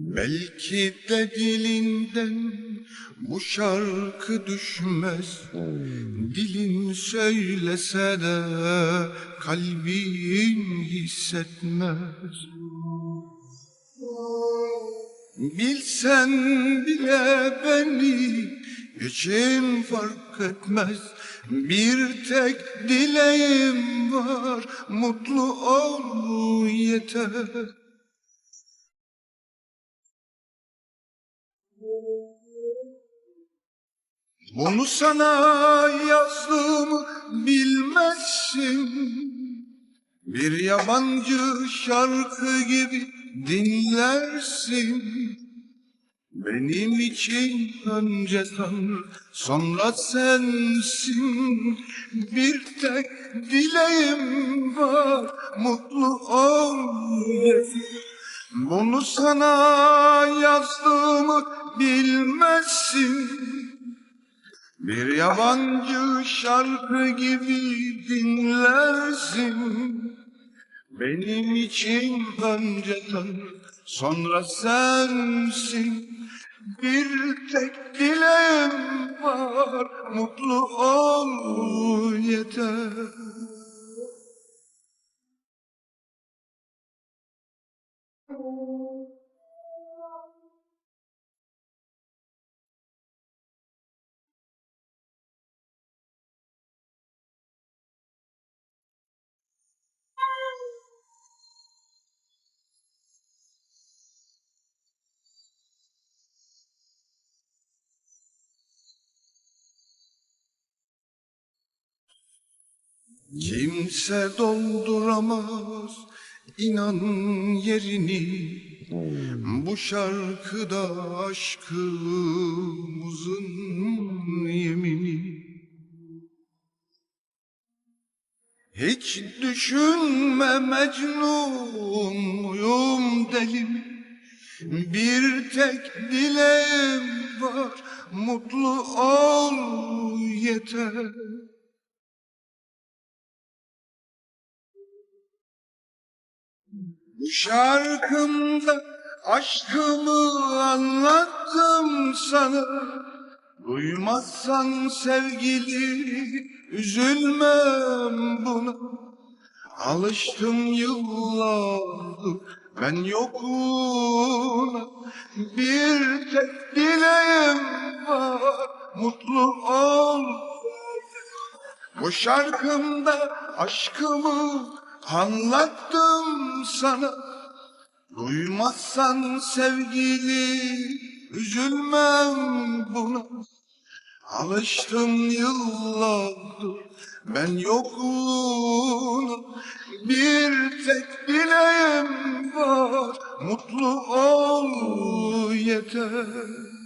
Belki de dilinden bu şarkı düşmez. Dilin söylese de kalbin hissetmez. Bilsen bile beni için fark etmez. Bir tek dileğim var mutlu ol yeter Bunu sana yazdığımı bilmezsin. Bir yabancı şarkı gibi dinlersin. Benim için önce Tanrı sonra sensin. Bir tek dileğim var mutlu ol. Bunu sana yazdığımı bilmezsin bir yabancı şarkı gibi dinlersin. Benim için önce Tanrı sonra sensin. Bir tek dileğim var mutlu ol yeter Kimse dolduramaz inan yerini. Bu şarkıda aşkımızın yemini. Hiç düşünme Mecnun muyum deli? Mi? Bir tek dileğim var mutlu ol yeter şarkımda aşkımı anlattım sana. Duymazsan sevgili üzülmem buna. Alıştım yıllardır ben yokluğuna Bir tek dileğim var mutlu ol. Bu şarkımda aşkımı anlattım sana Duymazsan sevgili üzülmem buna. Alıştım yıllardır ben yokluğuna Bir tek dileğim var mutlu ol yeter